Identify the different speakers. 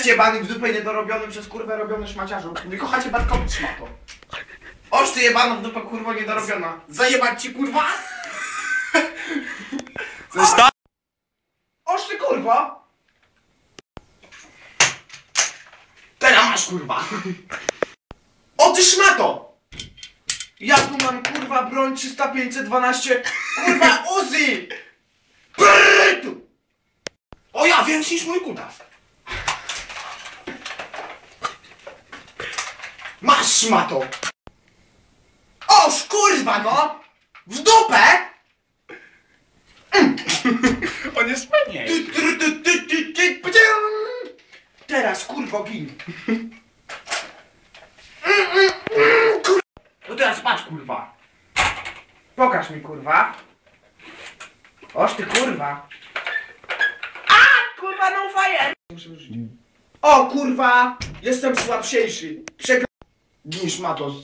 Speaker 1: Cześć jebany w dupę niedorobiony przez kurwę robiony szmaciarzu. Nie kochacie Bartkowi szmato. Oż ty jebana w dupę kurwa niedorobiona. Zajebać ci kurwa?
Speaker 2: Zostaw!
Speaker 1: Oż ty kurwa? Teraz masz kurwa. O ty szmato! Ja tu mam kurwa broń 300 512 kurwa Uzi! Brrrtu! O ja większy niż mój kutas. Masz szmato! Oż kurwa no! W dupę!
Speaker 2: On jest mniej.
Speaker 1: Ty, ty, ty, ty, ty, ty, pocią! Teraz kurwo gin. Kur... No teraz patrz kurwa. Pokaż mi kurwa. Oż ty kurwa. A kurwa no fire. O kurwa. Jestem słabsiejszy. Przegra... Gin szmato.